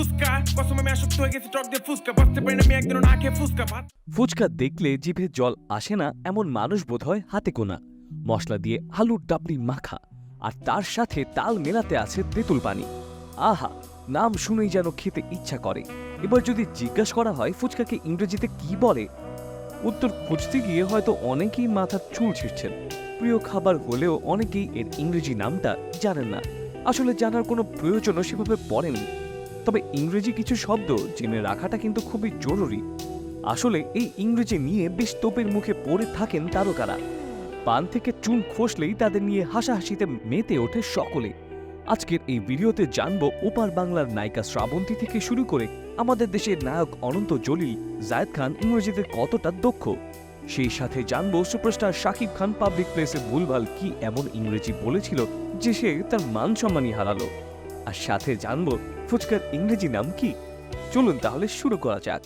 ফুসকা, কসমে আমি আসক্ত হয়ে গেছি, টক দিয়ে ফুসকা। বাঁচতে পারি আমি একদিন না খেয়ে ভাত। ফুচকা দেখলে জিভে জল আসে না, এমন মানুষ বোধ হয় হাতে কোনা। মশলা দিয়ে আলুর ডাবলি মাখা, আর তার সাথে তাল মেলাতে আছে তেঁতুল পানি। আহা, নাম শুনেই যেন খেতে ইচ্ছা করে। এবার যদি জিজ্ঞাসা করা হয়, ফুচকাকে ইংরেজিতে কি বলে? উত্তর খুঁজতে গিয়ে হয়তো অনেকেই মাথার চুল ছিঁড়ছেন। প্রিয় খাবার হলেও অনেকেই এর ইংরেজি নামটা জানেন না। আসলে জানার কোনো প্রয়োজনও সেভাবে পড়েনি। তবে ইংরেজি কিছু শব্দ জেনে রাখাটা কিন্তু খুবই জরুরি। আসলে এই ইংরেজি নিয়ে বেশ তোপের মুখে পড়ে থাকেন তারকারা। পান থেকে চুন খসলেই তাদের নিয়ে হাসাহাসিতে মেতে ওঠে সকলে। আজকের এই ভিডিওতে জানব ওপার বাংলার নায়িকা শ্রাবন্তী থেকে শুরু করে আমাদের দেশের নায়ক অনন্ত জলিল, জায়েদ খান ইংরেজিতে কতটা দক্ষ? সেই সাথে জানব সুপারস্টার শাকিব খান পাবলিক প্লেসে ভুলভাল কি এমন ইংরেজি বলেছিল যে সে তার মান সম্মানই হারালো। আর সাথে জানব ফুচকার ইংরেজি নাম কি। চলুন তাহলে শুরু করা যাক।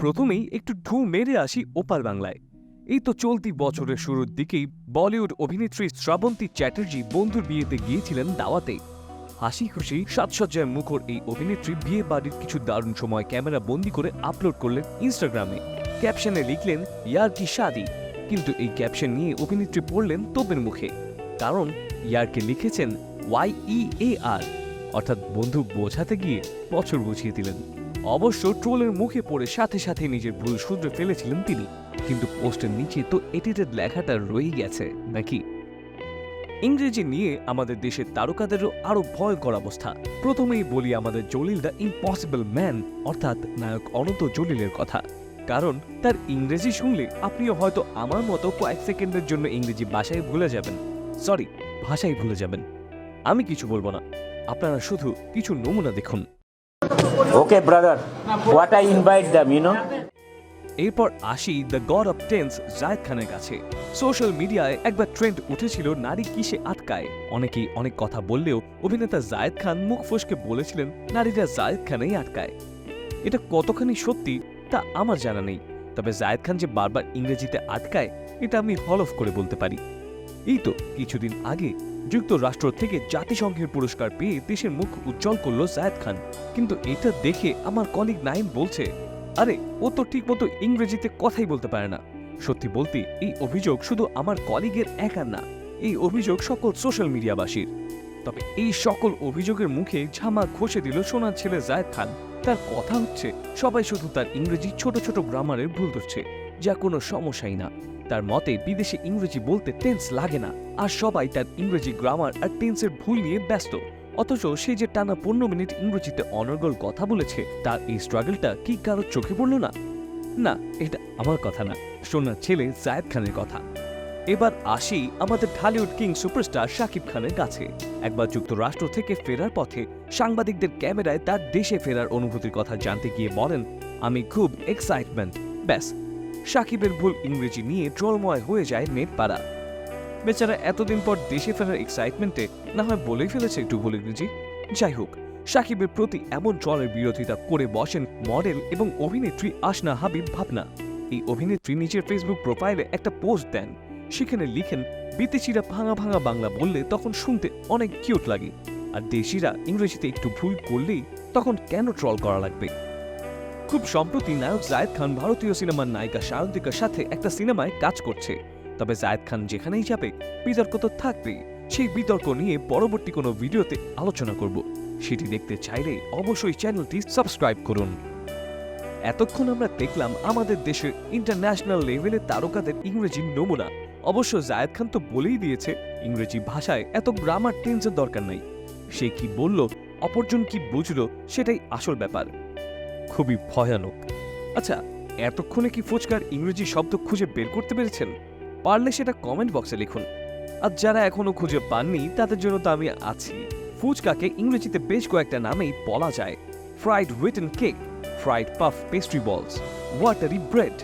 প্রথমেই একটু ঢু মেরে আসি ওপার বাংলায়। এই তো চলতি বছরের শুরুর দিকেই বলিউড অভিনেত্রী শ্রাবন্তী চ্যাটার্জি বন্ধুর বিয়েতে গিয়েছিলেন দাওয়াতে। হাসি খুশি সাজসজ্জায় মুখর এই অভিনেত্রী বিয়ে বাড়ির কিছু দারুণ সময় ক্যামেরা বন্দি করে আপলোড করলেন ইনস্টাগ্রামে। ক্যাপশনে লিখলেন, ইয়ার কি শাদি? কিন্তু এই ক্যাপশন নিয়ে অভিনেত্রী পড়লেন তোপের মুখে। কারণ ইয়ারকে লিখেছেন ওয়াই ই এ আর অর্থাৎ বন্ধু বোঝাতে গিয়ে বছর বুঝিয়ে দিলেন। অবশ্য ট্রোলের মুখে পড়ে সাথে সাথে নিজের ভুল শুধরে ফেলেছিলেন তিনি। কিন্তু পোস্টের নিচে তো এডিটেড লেখাটা রয়ে গেছে, নাকি? ইংরেজি নিয়ে আমাদের দেশের তারকাদেরও আরও ভয়কর অবস্থা। প্রথমেই বলি আমাদের জলিল দ্য ইম্পসিবল ম্যান অর্থাৎ নায়ক অনন্ত জলিলের কথা। কারণ তার ইংরেজি শুনলে আপনিও হয়তো আমার মতো কয়েক সেকেন্ডের জন্য ইংরেজি ভাষায় ভুলে যাবেন। সরি ভাষাই ভুলে যাবেন। আমি কিছু বলব না। আপনারা শুধু কিছু নমুনা দেখুন। Okay, brother. What I invite them, you know? এরপর আসি the god of tens Zayed খানের কাছে। সোশ্যাল মিডিয়ায় একবার ট্রেন্ড উঠেছিল নারী কিসে আটকায়। অনেকেই অনেক কথা বললেও অভিনেতা জায়েদ খান মুখ ফসকে বলেছিলেন নারীরা জায়েদ খানেই আটকায়। এটা কতখানি সত্যি তা আমার জানা নেই। তবে জায়েদ খান যে বারবার ইংরেজিতে আটকায়, এটা আমি হলফ করে বলতে পারি। এই তো কিছুদিন আগে যুক্তরাষ্ট্র থেকে জাতিসংঘের পুরস্কার পেয়ে দেশের মুখ উজ্জ্বল করল জায়েদ খান। কিন্তু এটা দেখে আমার কলিগ নাইম বলছে, আরে, ও তো ঠিকমতো ইংরেজিতে কথাই বলতে পারে না। সত্যি বলতে, এই অভিযোগ শুধু আমার কলিগের একার না, এই অভিযোগ সকল সোশ্যাল মিডিয়াবাসীর। তবে এই সকল অভিযোগের মুখে ঝামা ঘষে দিল সোনার ছেলে জায়েদ খান। তার কথা হচ্ছে, সবাই শুধু তার ইংরেজি ছোট ছোট গ্রামারের ভুল ধরছে, যা কোনো সমস্যাই না। তার মতে, বিদেশে ইংরেজি বলতে টেন্স লাগে না, আর সবাই তার ইংরেজি গ্রামার আর টেন্সের ভুল নিয়ে ব্যস্ত। অথচ সে যে টানা পনেরো মিনিট ইংরেজিতে অনর্গল কথা বলেছে, তার এই স্ট্রাগলটা কি কারও চোখে পড়ল না? না, এটা আমার কথা না, সোনার ছেলে জায়েদ খানের কথা। এবার আসি আমাদের ঢালিউড কিং সুপারস্টার শাকিব খানের কাছে। একবার যুক্তরাষ্ট্র থেকে ফেরার পথে সাংবাদিকদের ক্যামেরায় তার দেশে ফেরার অনুভূতির কথা জানতে গিয়ে বলেন, আমি খুব এক্সাইটমেন্ট ব্যাস, সাকিবের ভুল ইংরেজি নিয়ে ট্রলময় হয়ে যায় নেট পাড়া বেচারা এতদিন পর দেশে ফেরার এক্সাইটমেন্টে না হয় বলেই ফেলেছে একটু ভুল ইংরেজি? যাই হোক, সাকিবের প্রতি এমন ট্রলের বিরোধিতা করে বসেন মডেল এবং অভিনেত্রী আশনা হাবিব ভাবনা। এই অভিনেত্রী নিজের ফেসবুক প্রোফাইলে একটা পোস্ট দেন। সেখানে লিখেন, বিদেশিরা ভাঙা ভাঙা বাংলা বললে তখন শুনতে অনেক কিউট লাগে, আর দেশিরা ইংরেজিতে একটু ভুল করলেই তখন কেন ট্রল করা লাগবে? খুব সম্প্রতি নায়ক জায়েদ খান ভারতীয় সিনেমার নায়িকা সায়ন্তিকার সাথে একটা সিনেমায় কাজ করছে। তবে জায়েদ খান যেখানেই যাবে, বিতর্ক তো থাকবেই। সেই বিতর্ক নিয়ে পরবর্তী কোনো ভিডিওতে আলোচনা করব। সেটি দেখতে চাইলে অবশ্যই চ্যানেলটি সাবস্ক্রাইব করুন। এতক্ষণ আমরা দেখলাম আমাদের দেশের ইন্টারন্যাশনাল লেভেলের তারকাদের ইংরেজি নমুনা। অবশ্য জায়েদ খান তো বলেই দিয়েছে, ইংরেজি ভাষায় এত গ্রামার টেন্সের দরকার নাই। সে কি বলল, অপরজন কি বুঝলো, সেটাই আসল ব্যাপার। খুবই ভয়ানক। আচ্ছা এতক্ষণে কি ফুচকার ইংরেজি শব্দ খুঁজে বের করতে পেরেছেন? পারলে সেটা কমেন্ট বক্সে লিখুন। আর যারা এখনও খুঁজে পাননি, তাদের জন্য তো আমি আছি। ফুচকাকে ইংরেজিতে বেশ কয়েকটা নামেই বলা যায়। Fried wheaten cake fried puff pastry balls watery bread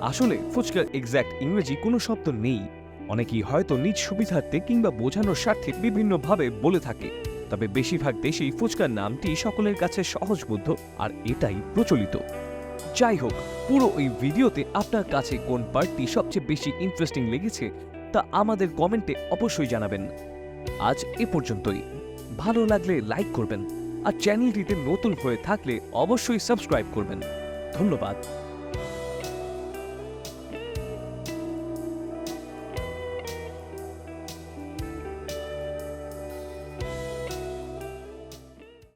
আসলে ফুচকার এক্স্যাক্ট ইংরেজি কোনো শব্দ নেই। অনেকেই হয়তো নিজ সুবিধার্থে কিংবা বোঝানোর স্বার্থে বিভিন্নভাবে বলে থাকে। তবে বেশিরভাগ দেশেই ফুচকার নামটি সকলের কাছে সহজবোধ্য আর এটাই প্রচলিত। যাই হোক, পুরো এই ভিডিওতে আপনার কাছে কোন পার্টটি সবচেয়ে বেশি ইন্টারেস্টিং লেগেছে তা আমাদের কমেন্টে অবশ্যই জানাবেন। আজ এ পর্যন্তই। ভালো লাগলে লাইক করবেন। আর চ্যানেলটিতে নতুন হয়ে থাকলে অবশ্যই সাবস্ক্রাইব করবেন। ধন্যবাদ।